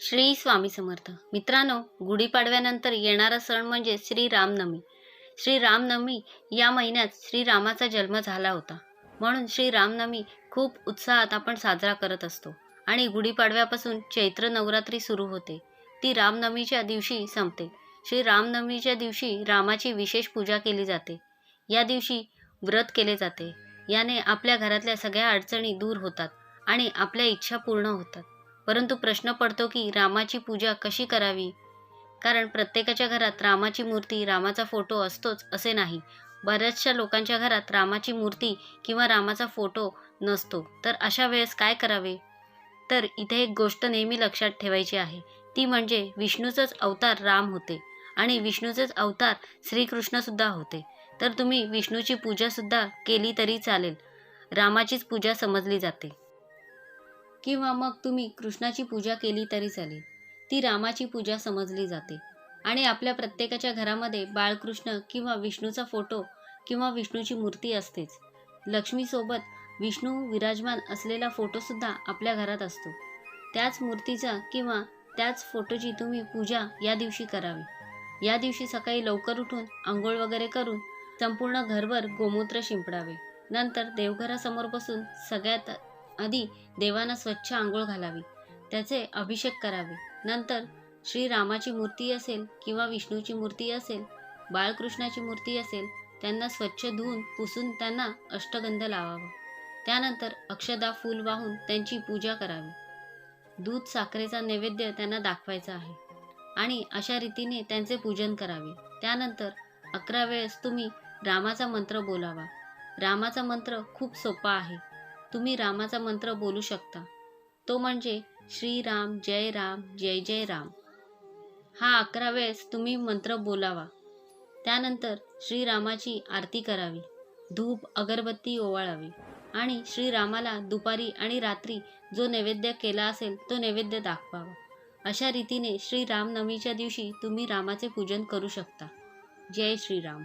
श्री स्वामी समर्थ. मित्रांनो गुढीपाडव्यानंतर येणारा सण म्हणजे श्री रामनवमी. श्री रामनवमी या महिन्यात श्रीरामाचा जन्म झाला होता. म्हणून श्री रामनवमी खूप उत्साहात आपण साजरा करत असतो आणि गुढीपाडव्यापासून चैत्र नवरात्री सुरू होते. ती रामनवमीच्या दिवशी संपते. श्री रामनवमीच्या दिवशी रामाची विशेष पूजा केली जाते. या दिवशी व्रत केले जाते. याने आपल्या घरातल्या सगळ्या अडचणी दूर होतात आणि आपल्या इच्छा पूर्ण होतात. परंतु प्रश्न पडतो की रामाची पूजा कशी करावी? कारण प्रत्येकाच्या घरात रामाची मूर्ती रामाचा फोटो असतोच असे नाही. बऱ्याचशा लोकांच्या घरात रामाची मूर्ती किंवा रामाचा फोटो नसतो. तर अशा वेळेस काय करावे? तर इथे एक गोष्ट नेहमी लक्षात ठेवायची आहे. ती म्हणजे विष्णूचंच अवतार राम होते आणि विष्णूचेच अवतार श्रीकृष्णसुद्धा होते. तर तुम्ही विष्णूची पूजासुद्धा केली तरी चालेल. रामाचीच पूजा समजली जाते. किंवा मग तुम्ही कृष्णाची पूजा केली तरी चालेल. ती रामाची पूजा समजली जाते. आणि आपल्या प्रत्येकाच्या घरामध्ये बाळकृष्ण किंवा विष्णूचा फोटो किंवा विष्णूची मूर्ती असतेच. लक्ष्मीसोबत विष्णू विराजमान असलेला फोटोसुद्धा आपल्या घरात असतो. त्याच मूर्तीचा किंवा त्याच फोटोची तुम्ही पूजा या दिवशी करावी. या दिवशी सकाळी लवकर उठून आंघोळ वगैरे करून संपूर्ण घरभर गोमूत्र शिंपडावे. नंतर देवघरासमोर बसून सगळ्यात आधी देवांना स्वच्छ आंघोळ घालावी त्याचे अभिषेक करावे. नंतर श्रीरामाची मूर्ती असेल किंवा विष्णूची मूर्ती असेल बाळकृष्णाची मूर्ती असेल त्यांना स्वच्छ धुवून पुसून त्यांना अष्टगंध लावावा. त्यानंतर अक्षदा फूल वाहून त्यांची पूजा करावी. दूध साखरेचा नैवेद्य त्यांना दाखवायचा आहे आणि अशा रीतीने त्यांचे पूजन करावे. त्यानंतर अकरा वेळेस तुम्ही रामाचा मंत्र बोलावा. रामाचा मंत्र खूप सोपा आहे. तुम्ही रामाचा मंत्र बोलू शकता. तो म्हणजे श्रीराम जय राम जय जय राम. हा अकरा वेळेस तुम्ही मंत्र बोलावा. त्यानंतर श्रीरामाची आरती करावी. धूप अगरबत्ती ओवाळावी. आणि श्रीरामाला दुपारी आणि रात्री जो नैवेद्य केला असेल तो नैवेद्य दाखवावा. अशा रीतीने श्री रामनवमीच्या दिवशी तुम्ही रामाचे पूजन करू शकता. जय श्रीराम.